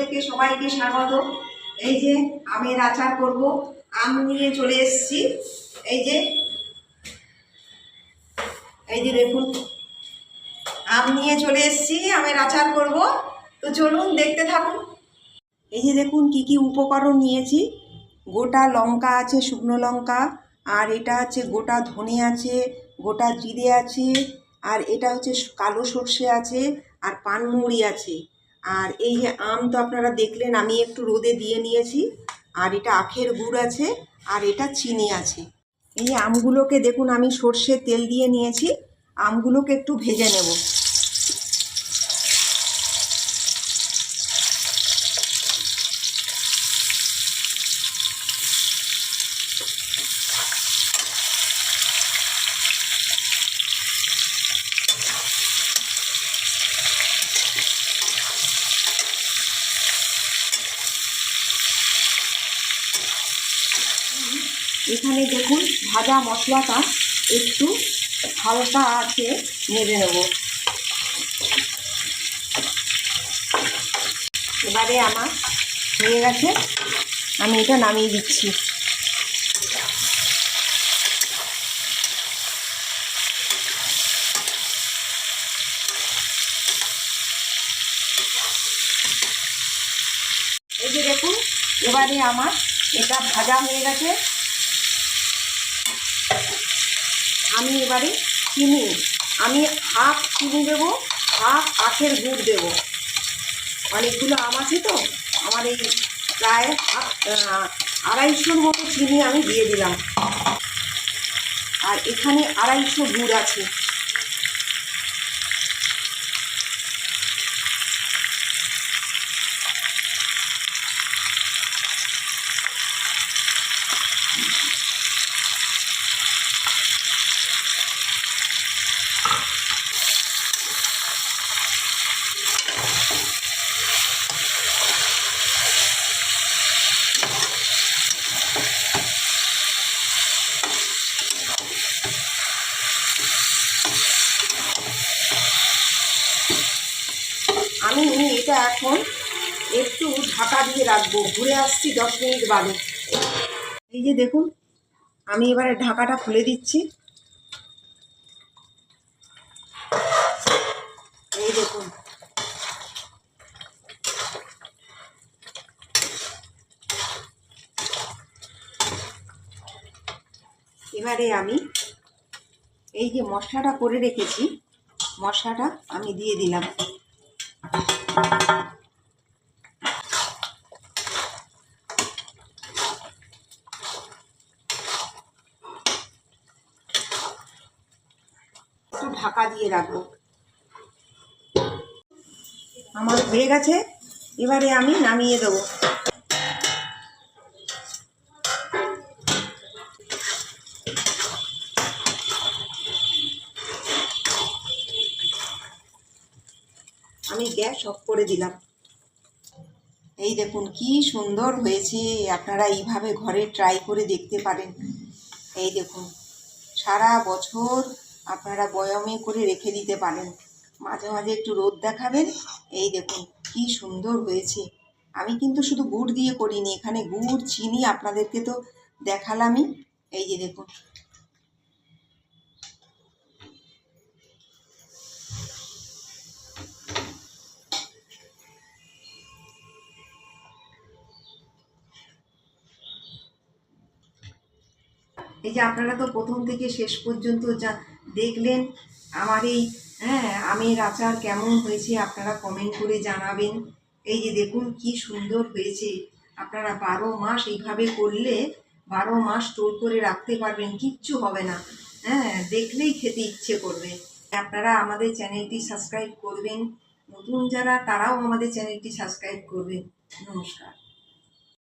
থেকে সবাইকে স্বাগত। এই যে আমের আচার করব। আম নিয়ে চলে এসেছি। এই যে এই যে দেখুন, আম নিয়ে চলে এসেছি, আমের আচার করব। তো চলুন দেখতে থাকুন। এই যে দেখুন, কি কি উপকরণ নিয়েছি। গোটা লঙ্কা আছে, শুকনো লঙ্কা, আর এটা আছে গোটা ধনে আছে, গোটা জিরে আছে, আর এটা হচ্ছে কালো সর্ষে আছে, আর পানমুড়ি আছে। আর এই যে আম তো আপনারা দেখলেন, আমি একটু রোদে দিয়ে নিয়েছি। আর এটা আখের গুড় আছে, আর এটা চিনি আছে। এই আমগুলোকে দেখুন, আমি সর্ষের তেল দিয়ে নিয়েছি। আমগুলোকে একটু ভেজে নেব। এখানে দেখুন ভাজা মশলাটা একটু হালকা আছে নেড়ে নেব। এবারে আমার হয়ে গেছে, আমি এটা নামিয়ে দিচ্ছি। এই যে দেখুন, এবারে আমার এটা ভাজা হয়ে গেছে। আমি এবারে চিনি আমি হাফ চিনি দেবো, হাফ আখের গুড় দেবো। অনেকগুলো আম আছে তো, আমার এই প্রায় আড়াইশোর মতো চিনি আমি দিয়ে দিলাম। আর এখানে আড়াইশো গুড় আছে। আমি এটা এখন একটু ঢাকা দিয়ে রাখব। ঘুরে আসছি দশ মিনিট বাদে। এই যে দেখুন, আমি এবারে ঢাকাটা খুলে দিচ্ছি। এই দেখুন। এবারে আমি এই যে মশলাটা করে রেখেছি, মশলাটা আমি দিয়ে দিলাম। ঢাকা দিয়ে রাখব। আমার হয়ে গেছে। এবারে আমি নামিয়ে দেবো। আমি গ্যাস অফ করে দিলাম। এই দেখুন, কি সুন্দর হয়েছে। আপনারা এইভাবে ঘরে ট্রাই করে দেখতে পারেন। এই দেখুন, সারা বছর আপনারা বয়ামে করে রেখে দিতে পারেন। মাঝে মাঝে একটু রোদ দেখাবেন। এই দেখুন, কি সুন্দর হয়েছে। আমি কিন্তু শুধু গুড় দিয়ে করিনি, এখানে গুড়, চিনি আপনাদেরকে তো দেখালামই। এই যে দেখুন এই যে আপনারা তো প্রথম থেকে শেষ পর্যন্ত যা দেখলেন, আমার এই হ্যাঁ আমের আচার কেমন হয়েছে আপনারা কমেন্ট করে জানাবেন। এই যে দেখুন কি সুন্দর হয়েছে। আপনারা বারো মাস এইভাবে করলে বারো মাস স্টোর করে রাখতে পারবেন, কিচ্ছু হবে না। হ্যাঁ দেখলেই খেতে ইচ্ছে করবে। আপনারা আমাদের চ্যানেলটি সাবস্ক্রাইব করবেন। নতুন যারা, তারাও আমাদের চ্যানেলটি সাবস্ক্রাইব করবেন। নমস্কার।